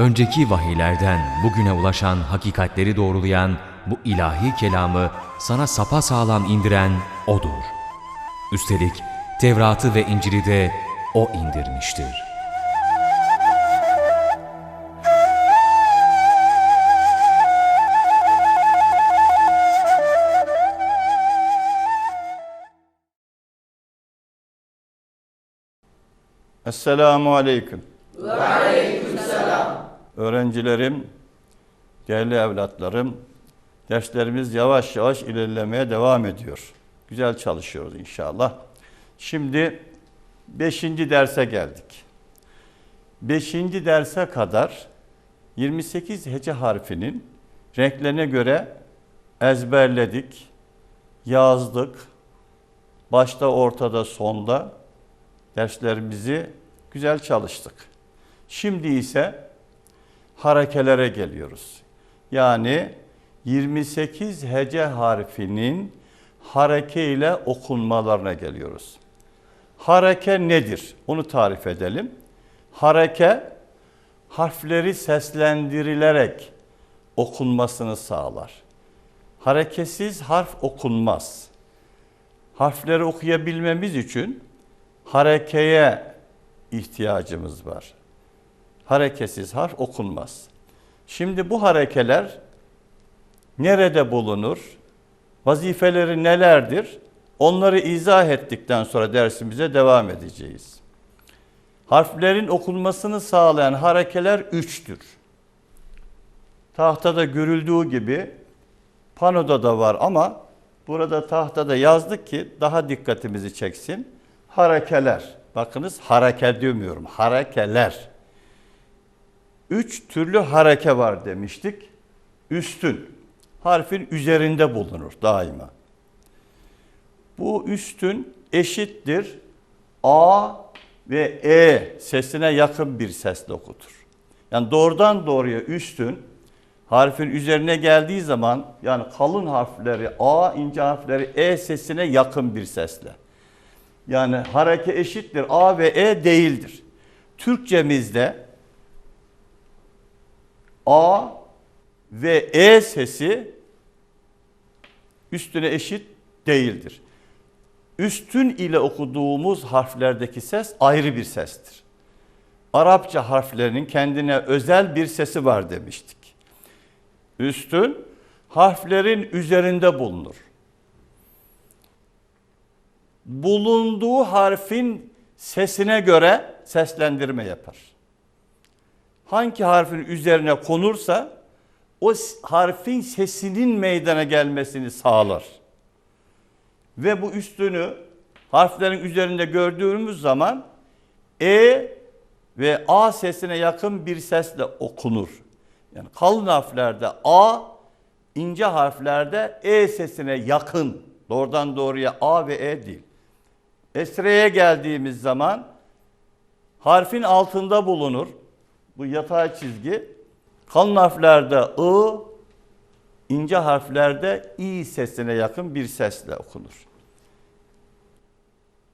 önceki vahiylerden bugüne ulaşan hakikatleri doğrulayan bu ilahi kelamı sana sapasağlam indiren O'dur. Üstelik Tevrat'ı ve İncil'i de O indirmiştir. Esselamu Aleyküm. Ve Aleyküm Öğrencilerim, değerli evlatlarım, derslerimiz yavaş yavaş ilerlemeye devam ediyor. Güzel çalışıyoruz inşallah. Şimdi beşinci derse geldik. Beşinci derse kadar 28 hece harfinin renklerine göre ezberledik, yazdık. Başta, ortada, sonda derslerimizi güzel çalıştık. Şimdi ise harekelere geliyoruz. Yani 28 hece harfinin hareke ile okunmalarına geliyoruz. Hareke nedir? Onu tarif edelim. Hareke harfleri seslendirilerek okunmasını sağlar. Hareketsiz harf okunmaz. Harfleri okuyabilmemiz için harekeye ihtiyacımız var. Hareketsiz harf okunmaz. Şimdi bu harekeler nerede bulunur? Vazifeleri nelerdir? Onları izah ettikten sonra dersimize devam edeceğiz. Harflerin okunmasını sağlayan harekeler üçtür. Tahtada görüldüğü gibi panoda da var ama burada tahtada yazdık ki daha dikkatimizi çeksin harekeler. Bakınız hareke demiyorum. Harekeler. Üç türlü hareke var demiştik. Üstün. Harfin üzerinde bulunur daima. Bu üstün eşittir. A ve E sesine yakın bir sesle okutur. Yani doğrudan doğruya üstün harfin üzerine geldiği zaman yani kalın harfleri A, ince harfleri E sesine yakın bir sesle. Yani hareke eşittir. A ve E değildir. Türkçemizde A ve E sesi üstüne eşit değildir. Üstün ile okuduğumuz harflerdeki ses ayrı bir sestir. Arapça harflerinin kendine özel bir sesi var demiştik. Üstün harflerin üzerinde bulunur bulunduğu harfin sesine göre seslendirme yapar. Hangi harfin üzerine konursa o harfin sesinin meydana gelmesini sağlar. Ve bu üstünü harflerin üzerinde gördüğümüz zaman E ve A sesine yakın bir sesle okunur. Yani kalın harflerde A, ince harflerde E sesine yakın. Doğrudan doğruya A ve E değil. Esre'ye geldiğimiz zaman harfin altında bulunur. Bu yatay çizgi. Kalın harflerde I, ince harflerde İ sesine yakın bir sesle okunur.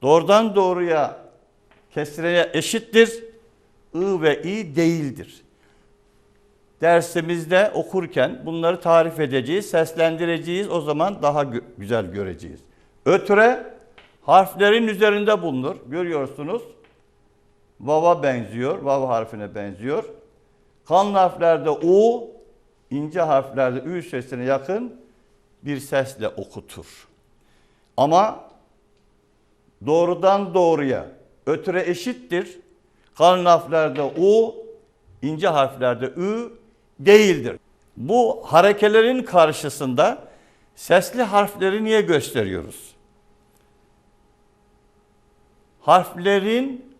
Doğrudan doğruya kesreye eşittir. I ve İ değildir. Dersimizde okurken bunları tarif edeceğiz, seslendireceğiz. O zaman daha gö güzel göreceğiz. Ötre harflerin üzerinde bulunur. Görüyorsunuz. Vava benziyor. Vav harfine benziyor. Kan harflerde U, ince harflerde Ü sesine yakın bir sesle okutur. Ama doğrudan doğruya ötüre eşittir. Kalın harflerde U, ince harflerde Ü değildir. Bu harekelerin karşısında sesli harfleri niye gösteriyoruz? harflerin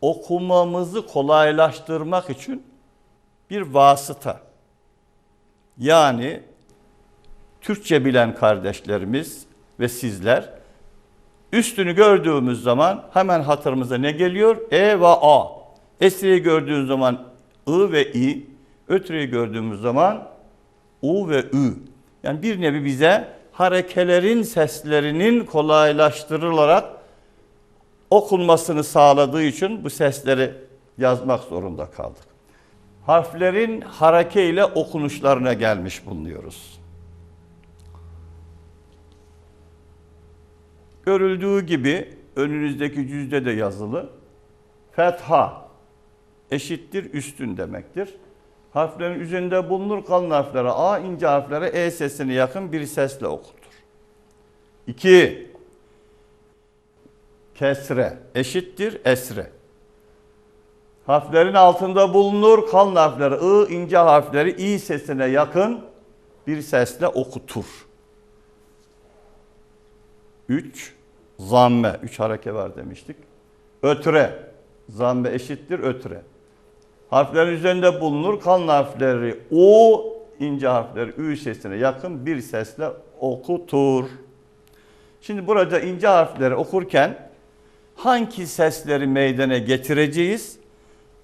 okumamızı kolaylaştırmak için bir vasıta. Yani Türkçe bilen kardeşlerimiz ve sizler üstünü gördüğümüz zaman hemen hatırımıza ne geliyor? E ve A. Esri'yi gördüğümüz zaman I ve İ. Ötreyi gördüğümüz zaman U ve Ü. Yani bir nevi bize harekelerin seslerinin kolaylaştırılarak okunmasını sağladığı için bu sesleri yazmak zorunda kaldık. harflerin hareke ile okunuşlarına gelmiş bulunuyoruz. Görüldüğü gibi önünüzdeki cüzde de yazılı. Fetha eşittir üstün demektir. Harflerin üzerinde bulunur kalın harflere A, ince harflere E sesine yakın bir sesle okutur. 2. Kesre eşittir esre. Harflerin altında bulunur kalın harfleri I, ince harfleri İ sesine yakın bir sesle okutur. 3. Zamme. 3 hareke var demiştik. Ötre. Zamme eşittir ötre. Harflerin üzerinde bulunur kalın harfleri O, ince harfleri Ü sesine yakın bir sesle okutur. Şimdi burada ince harfleri okurken hangi sesleri meydana getireceğiz?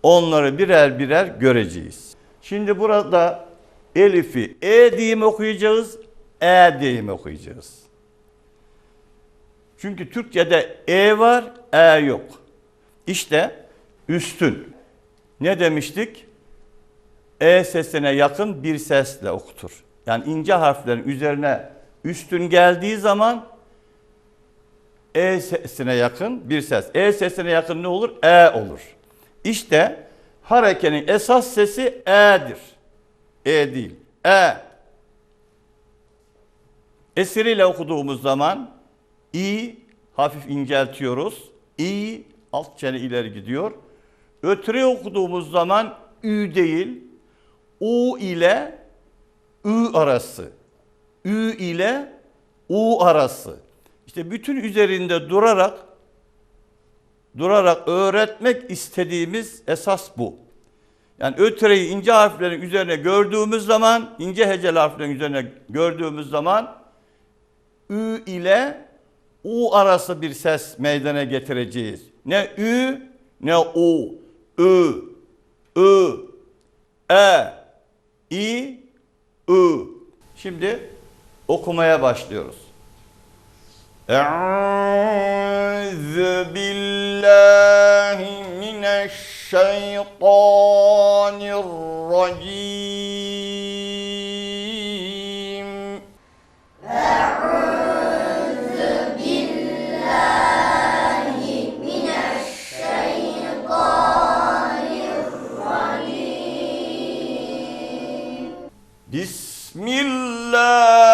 Onları birer birer göreceğiz. Şimdi burada Elif'i E diye mi okuyacağız, E diye mi okuyacağız? Çünkü Türkçe'de E var, E yok. İşte üstün. Ne demiştik? E sesine yakın bir sesle okutur. Yani ince harflerin üzerine üstün geldiği zaman E sesine yakın bir ses. E sesine yakın ne olur? E olur. İşte harekenin esas sesi E'dir. E değil. E. Esiriyle okuduğumuz zaman İ hafif inceltiyoruz. İ alt çene ileri gidiyor. Ötüre okuduğumuz zaman Ü değil, U ile Ü arası. Ü ile U arası. İşte bütün üzerinde durarak durarak öğretmek istediğimiz esas bu. Yani ötreyi ince harflerin üzerine gördüğümüz zaman, ince heceli harflerin üzerine gördüğümüz zaman Ü ile U arası bir ses meydana getireceğiz. Ne Ü ne U. Ü, Ü, E, İ, Ü. Şimdi okumaya başlıyoruz. أعوذ بالله من الشيطان الرجيم. أعوذ بالله من الشيطان الرجيم بسم الله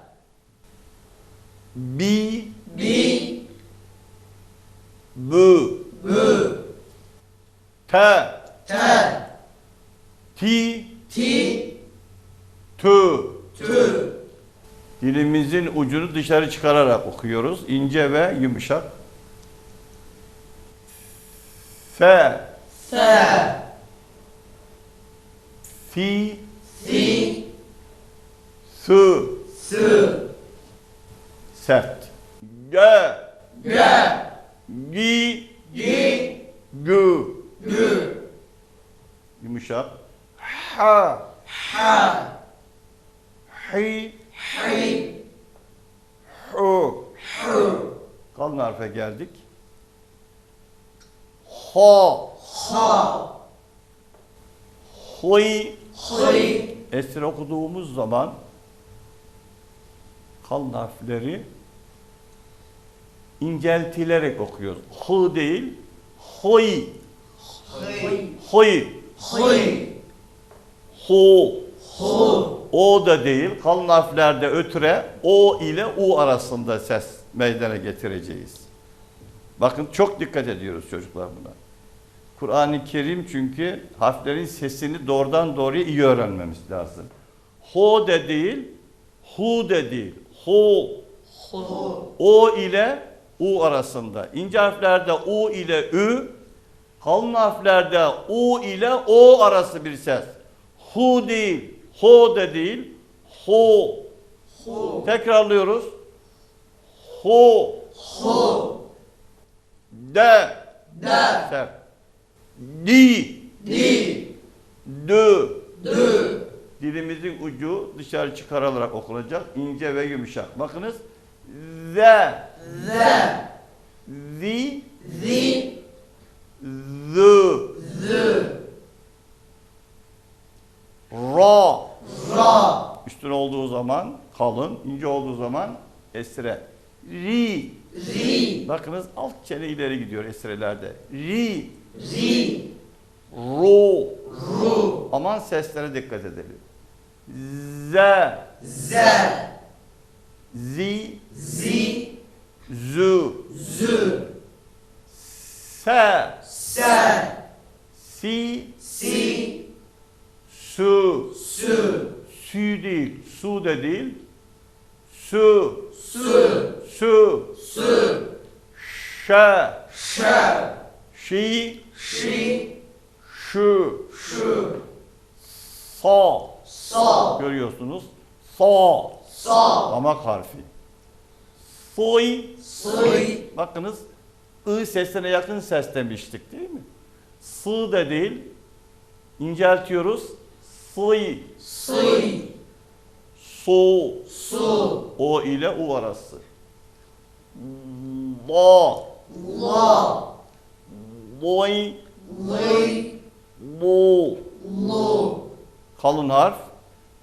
Bi. Bi. Bu. Bu. Te. Te. Ti. Ti. Tü. Tü. Dilimizin ucunu dışarı çıkararak okuyoruz. İnce ve yumuşak. Fe. Fe. Fi. Fi. Su. Su. Sert. Ge. Ge. Gi. Gi. Gü. Gü. Yumuşak. Ha. Ha. Hi. Hi. Hu. Hu. Kalın harfe geldik. Ha. Ha. Huy. Huy. Esir okuduğumuz zaman kalın harfleri inceltilerek okuyoruz. Hı değil, huy. Huy. Huy. Hu. Hu. O da değil, kalın harflerde ötüre O ile U arasında ses meydana getireceğiz. Bakın çok dikkat ediyoruz çocuklar buna. Kur'an-ı Kerim çünkü harflerin sesini doğrudan doğruya iyi öğrenmemiz lazım. Ho de değil, hu de değil. Ho. O ile U arasında. İnce harflerde U ile Ü, Kalın harflerde U ile O arası bir ses. Hu değil, ho de değil, ho. Tekrarlıyoruz. Ho. Ho. De. De. Sert. Di. Di. Dö. Dö. Dilimizin ucu dışarı çıkarılarak okunacak. ince ve yumuşak. Bakınız. Ze. Ze. Zi. Zi. Zı. Zı. Ra. Ra. Üstün olduğu zaman kalın, ince olduğu zaman esre. Ri. Ri. Bakınız alt çene ileri gidiyor esrelerde. Ri. Ri. Ro. Ro. Aman seslere dikkat edelim. Z. Z. Zi. Zi. Zü. Zü. Se. Se. Si. Si. Su. Su. Sü değil. Su da değil. Su. Su. Su. Su. Şe. Şe. Şi. Şi. Şu. Şu. Sa. Sa. Görüyorsunuz. Sa. Sa. Damak harfi. Soy. Soy. Bakınız. I sesine yakın ses demiştik değil mi? Sı da değil. İnceltiyoruz. Sıy. Sıy. Su. Su. O ile U arası. La. La. Loy. Loy. Lo. Lo. Kalın harf.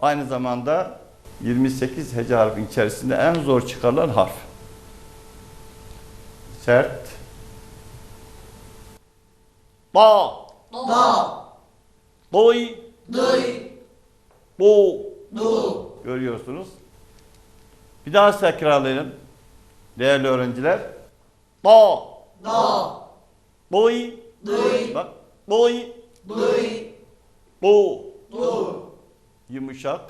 Aynı zamanda 28 hece harfin içerisinde en zor çıkarılan harf. Sert. Da. Da. Doy. Doy. Do. Do. Görüyorsunuz. Bir daha tekrarlayalım. Değerli öğrenciler. Da. Da. Doy. Doy. Bak. Doy. Doy. Do. Yumuşak.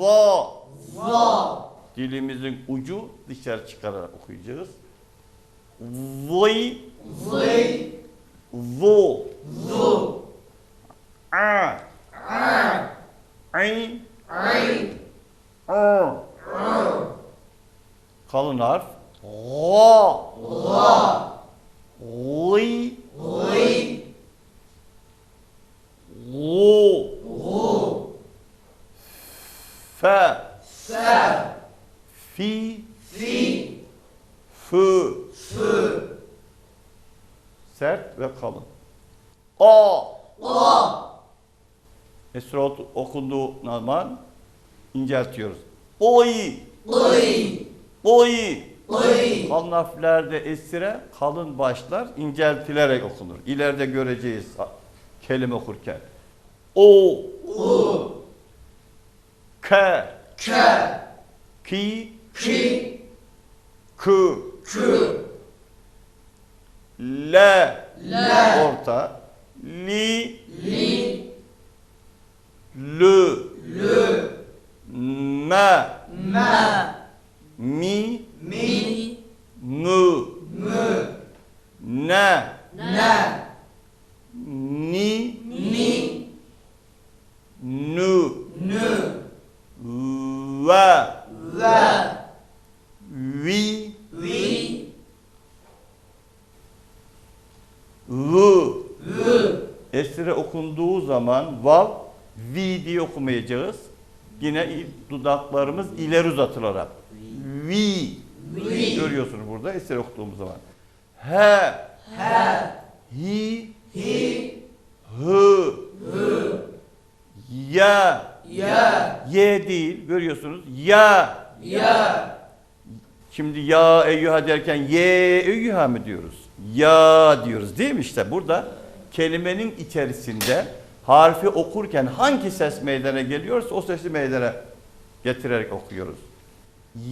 Va. Va. Dilimizin ucu dışarı çıkararak okuyacağız. Voy. Voy. Vo. Vo. A. A. Ayn. Ayn. A. Kalın harf. La. La. Li. Li. Lo. Fe. Fe. Fi. Fi. Fı. Fı. Sert ve kalın. A. A. Esra okunduğu zaman inceltiyoruz. Oy. Oy. Oy. Oy. Kalın harflerde esire kalın başlar inceltilerek okunur. İleride göreceğiz kelime okurken. O. O. K. K. Ki. Ki. Kü. Kü. L. L. Orta. Li. Li. Lü. Lü. Me. Me. Mi. Mi. Mü. Mü. Ne. Ne. Ni. Ni. Nü. Nü. Ve. Ve. Vi. Vi. V. V. Esre okunduğu zaman vav, vi diye okumayacağız. Yine dudaklarımız ileri uzatılarak. Vi. Vi. Görüyorsunuz burada esre okuduğumuz zaman. He. He. Hi. Hi. Hı. Hı. Ya. Ya. Ye değil görüyorsunuz. Ya. Ya. Şimdi ya eyyuha derken ye eyyuha mı diyoruz? Ya diyoruz değil mi işte burada kelimenin içerisinde harfi okurken hangi ses meydana geliyorsa o sesi meydana getirerek okuyoruz.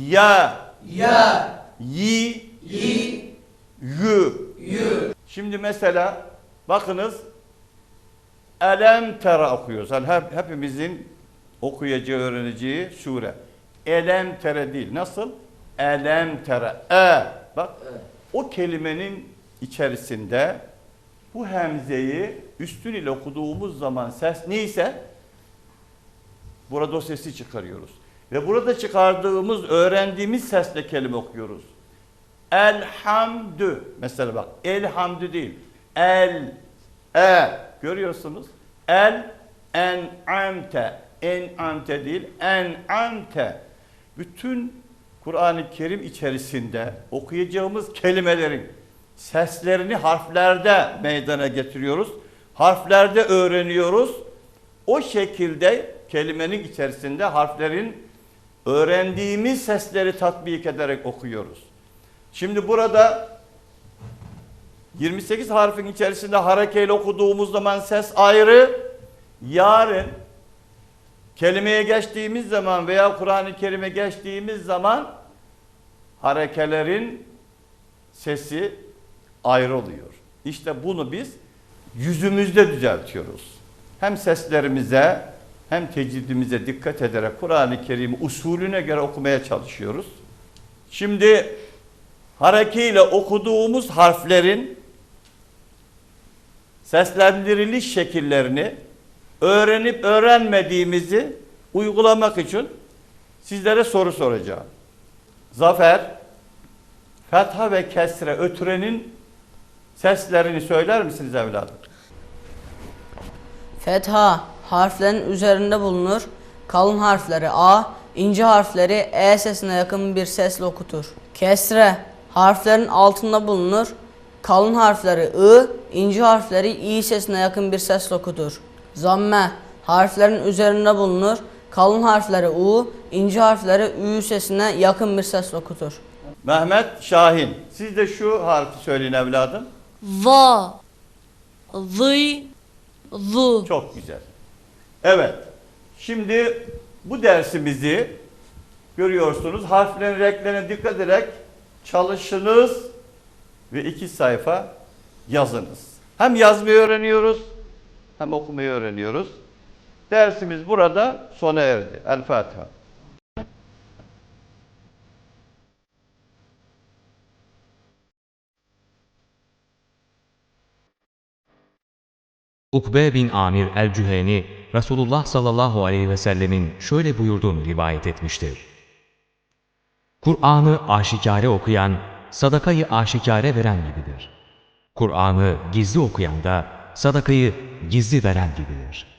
Ya, ya, yi, yi, yü, yü. Şimdi mesela bakınız Elem tera okuyoruz. Yani hep, hepimizin okuyacağı, öğreneceği sure. Elem tere değil. Nasıl? Elem tere. E. Bak o kelimenin içerisinde bu hemzeyi üstün ile okuduğumuz zaman ses neyse burada o sesi çıkarıyoruz. Ve burada çıkardığımız, öğrendiğimiz sesle kelime okuyoruz. Elhamdü. Mesela bak elhamdü değil. El, e. Görüyorsunuz. El, en'amte. En'amte değil. En'amte. Bütün Kur'an-ı Kerim içerisinde okuyacağımız kelimelerin seslerini harflerde meydana getiriyoruz. Harflerde öğreniyoruz. O şekilde kelimenin içerisinde harflerin öğrendiğimiz sesleri tatbik ederek okuyoruz. Şimdi burada 28 harfin içerisinde harekeyle okuduğumuz zaman ses ayrı. Yarın kelimeye geçtiğimiz zaman veya Kur'an-ı Kerim'e geçtiğimiz zaman harekelerin sesi ayrı oluyor. İşte bunu biz yüzümüzde düzeltiyoruz. Hem seslerimize hem tecvidimize dikkat ederek Kur'an-ı Kerim'i usulüne göre okumaya çalışıyoruz. Şimdi harekeyle okuduğumuz harflerin seslendiriliş şekillerini öğrenip öğrenmediğimizi uygulamak için sizlere soru soracağım. Zafer, fetha ve kesre ötürenin seslerini söyler misiniz evladım? Fetha harflerin üzerinde bulunur. Kalın harfleri A, ince harfleri E sesine yakın bir sesle okutur. Kesre harflerin altında bulunur. Kalın harfleri I, ince harfleri İ sesine yakın bir sesle okutur. Zamme harflerin üzerinde bulunur. Kalın harfleri U, ince harfleri Ü sesine yakın bir sesle okutur. Mehmet Şahin. Siz de şu harfi söyleyin evladım. va, zi, zu. Çok güzel. Evet. Şimdi bu dersimizi görüyorsunuz. Harflerin renklerine dikkat ederek çalışınız ve iki sayfa yazınız. Hem yazmayı öğreniyoruz hem okumayı öğreniyoruz. Dersimiz burada sona erdi. El Fatiha. Ukbe bin Amir el-Cüheni, Resulullah sallallahu aleyhi ve sellemin şöyle buyurduğunu rivayet etmiştir. Kur'an'ı aşikare okuyan, sadakayı aşikare veren gibidir. Kur'an'ı gizli okuyan da sadakayı gizli veren gibidir.